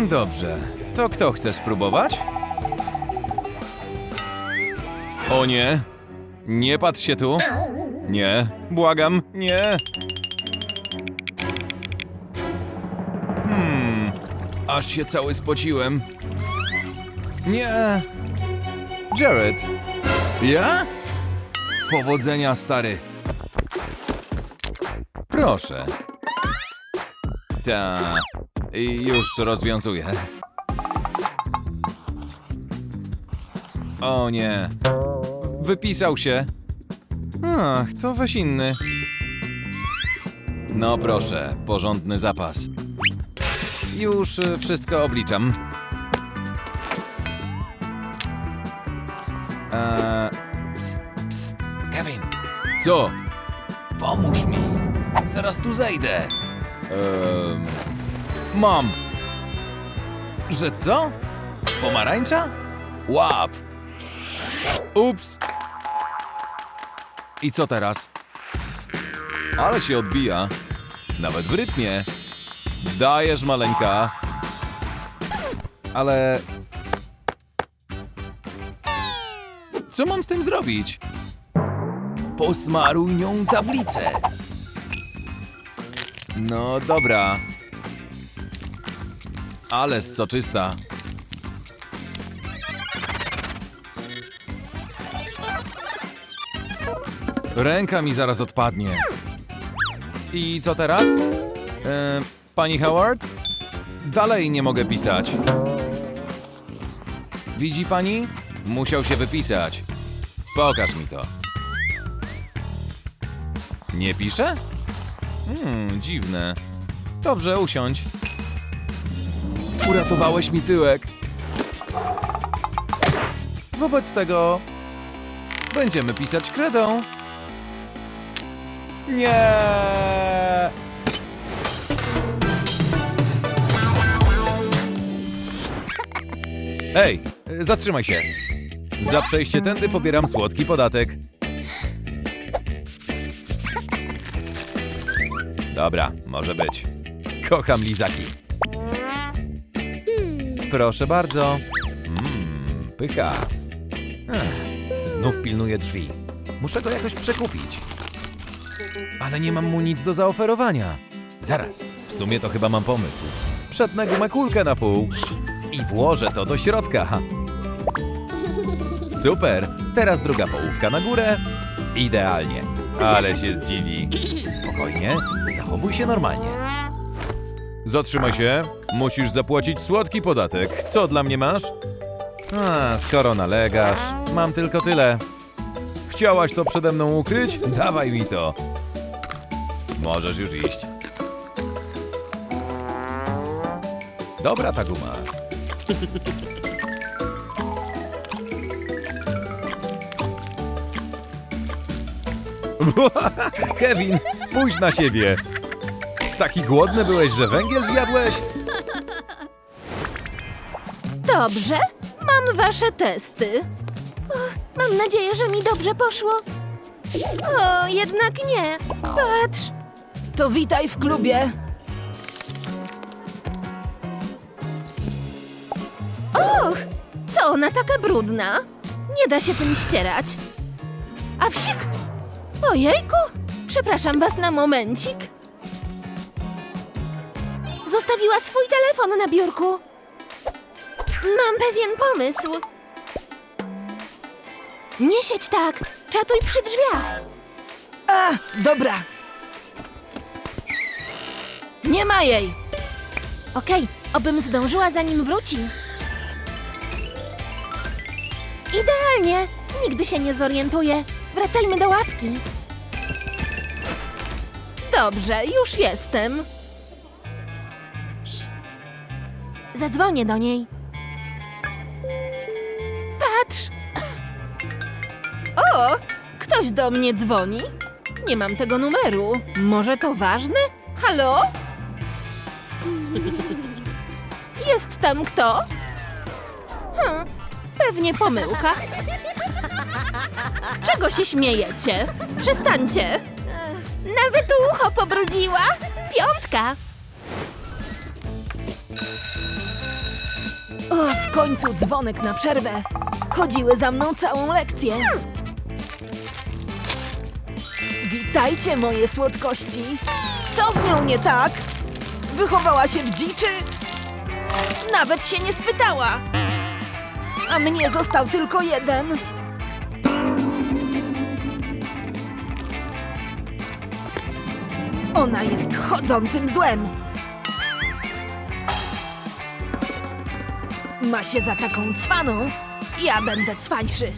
Dobrze. To kto chce spróbować? O nie! Nie patrz się tu! Nie, błagam, nie! Hmm, aż się cały spociłem. Nie! Jared! Ja? Powodzenia, stary. Proszę. Ta. I już rozwiązuję. O nie. Wypisał się. Ach, to weź inny. No proszę, porządny zapas. Już y, wszystko obliczam. Eee, ps, ps, Kevin! Co? Pomóż mi. Zaraz tu zejdę. Ehm, mam. Że co? Pomarańcza? Łap. Ups. I co teraz? Ale się odbija. Nawet w rytmie. Dajesz, maleńka. Ale... Co mam z tym zrobić? Posmaruj nią tablicę. No dobra. Ale soczysta. Ręka mi zaraz odpadnie. I co teraz? E, pani Howard? Dalej nie mogę pisać. Widzi pani? Musiał się wypisać. Pokaż mi to. Nie pisze? Hmm, dziwne. Dobrze, usiądź. Uratowałeś mi tyłek. Wobec tego będziemy pisać kredą. Nie! Ej, zatrzymaj się. Za przejście tędy pobieram słodki podatek. Dobra, może być. Kocham lizaki. Proszę bardzo. Mmm, pycha. Ech, znów pilnuję drzwi. Muszę go jakoś przekupić. Ale nie mam mu nic do zaoferowania. Zaraz, w sumie to chyba mam pomysł. Przetnę gumę kulkę na pół i włożę to do środka. Super, teraz druga połówka na górę. Idealnie. Ale się zdziwi. Spokojnie, zachowuj się normalnie. Zatrzymaj się. Musisz zapłacić słodki podatek. Co dla mnie masz? A, skoro nalegasz, mam tylko tyle. Chciałaś to przede mną ukryć? Dawaj mi to. Możesz już iść. Dobra ta guma. Kevin, spójrz na siebie. Taki głodny byłeś, że węgiel zjadłeś? Dobrze, mam wasze testy. Mam nadzieję, że mi dobrze poszło. O, jednak nie. Patrz. To witaj w klubie. Och, co ona taka brudna? Nie da się tym ścierać. A psik! Ojejku, przepraszam was na momencik. Zostawiła swój telefon na biurku. Mam pewien pomysł. Nie siedź tak, czatuj przy drzwiach. A, dobra. Nie ma jej. Okej, obym zdążyła zanim wróci. Idealnie. Nigdy się nie zorientuję. Wracajmy do ławki. Dobrze, już jestem. Zadzwonię do niej. Patrz! O! Ktoś do mnie dzwoni? Nie mam tego numeru. Może to ważne? Halo? Jest tam kto? Hm, pewnie pomyłka. Z czego się śmiejecie? Przestańcie. Nawet ucho pobrudziła. Piątka. O, w końcu dzwonek na przerwę. Chodziły za mną całą lekcję. Witajcie, moje słodkości. Co z nią nie tak? Wychowała się w dziczy? Nawet się nie spytała. A mnie został tylko jeden. Ona jest chodzącym złem. Ma się za taką cwaną. Ja będę cwańszy.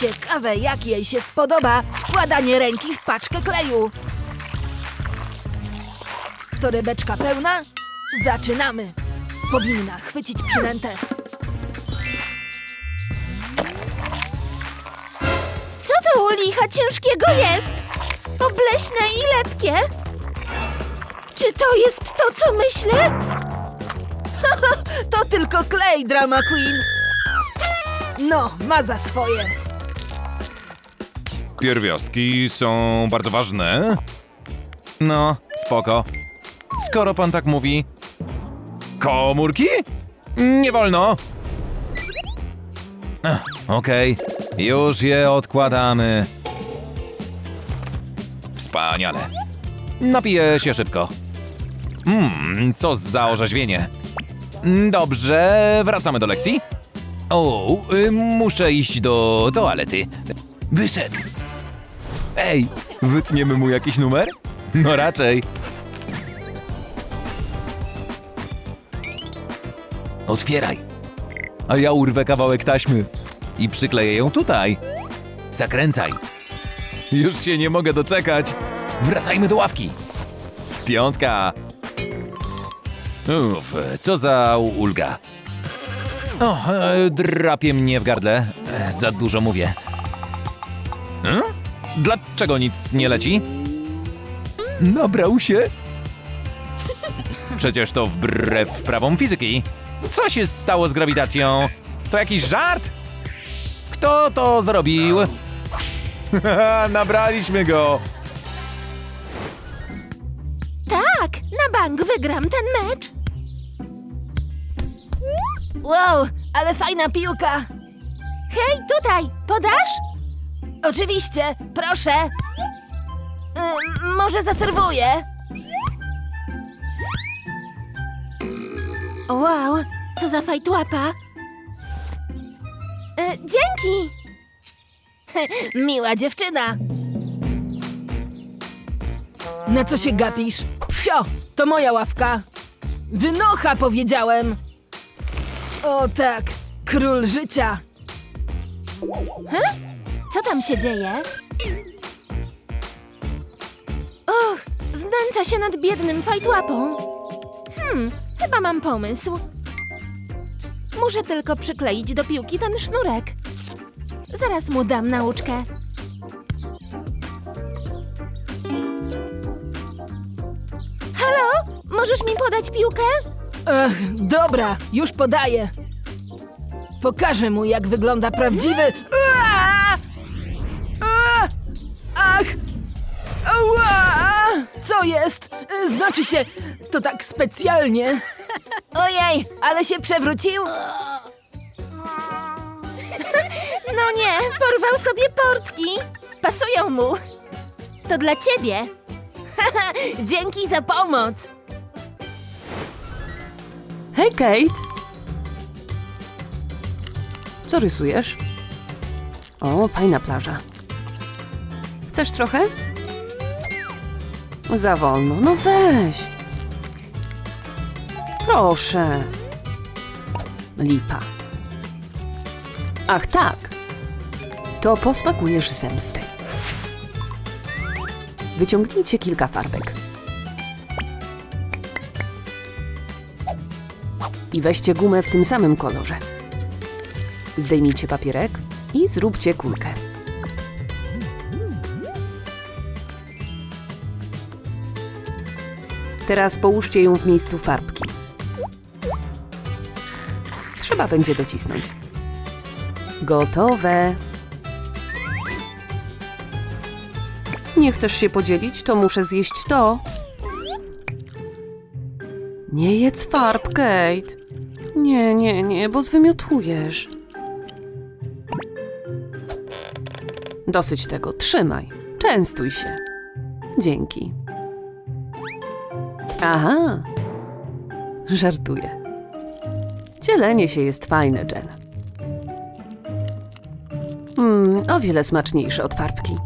Ciekawe, jak jej się spodoba wkładanie ręki w paczkę kleju. Torebeczka pełna? Zaczynamy. Powinna chwycić przynętę. Co to u licha ciężkiego jest? Obleśne i lepkie? Czy to jest to, co myślę? to tylko klej, drama queen. No, ma za swoje. Pierwiastki są bardzo ważne. No, spoko. Skoro pan tak mówi. Komórki? Nie wolno. Ech, Okej, już je odkładamy. Wspaniale. Napiję się szybko. Mmm, co za orzeźwienie. Dobrze, wracamy do lekcji. O, y, muszę iść do toalety. Wyszedł. Ej, wytniemy mu jakiś numer? No raczej. Otwieraj. A ja urwę kawałek taśmy i przykleję ją tutaj. Zakręcaj. Już się nie mogę doczekać. Wracajmy do ławki. Piątka. Uff, co za ulga. O, e, drapie mnie w gardle. E, za dużo mówię. Hmm? Dlaczego nic nie leci? Nabrał się? Przecież to wbrew prawom fizyki. Co się stało z grawitacją? To jakiś żart? Kto to zrobił? Nabraliśmy go. Tak, na bank wygram ten mecz. Wow, ale fajna piłka. Hej, tutaj, podasz? Oczywiście, proszę. Ym, może zaserwuję. Wow, co za fajtłapa. E, dzięki. Miła dziewczyna. Na co się gapisz? Sio, to moja ławka. Wynocha, powiedziałem. O tak, król życia. He? Co tam się dzieje? Och, znęca się nad biednym fajtłapą. Hmm, chyba mam pomysł. Muszę tylko przykleić do piłki ten sznurek. Zaraz mu dam nauczkę. Halo? Możesz mi podać piłkę? Ech, dobra, już podaję. Pokażę mu, jak wygląda prawdziwy... Ua! Ach! Co jest? Znaczy się, to tak specjalnie. Ojej, ale się przewrócił. No nie, porwał sobie portki. Pasują mu. To dla ciebie. Dzięki za pomoc. Hej, Kate! Co rysujesz? O, fajna plaża. Chcesz trochę? Za wolno. No weź. Proszę. Lipa. Ach tak. To posmakujesz zemsty. Wyciągnijcie kilka farbek. I weźcie gumę w tym samym kolorze. Zdejmijcie papierek i zróbcie kulkę. Teraz połóżcie ją w miejscu farbki. Trzeba będzie docisnąć. Gotowe. Nie chcesz się podzielić, to muszę zjeść to. Nie jedz farb, Kate. Nie, nie, nie, bo zwymiotujesz. Dosyć tego, trzymaj. Częstuj się. Dzięki. Aha. Żartuję. Dzielenie się jest fajne, Jen. Mm, o wiele smaczniejsze od farbki.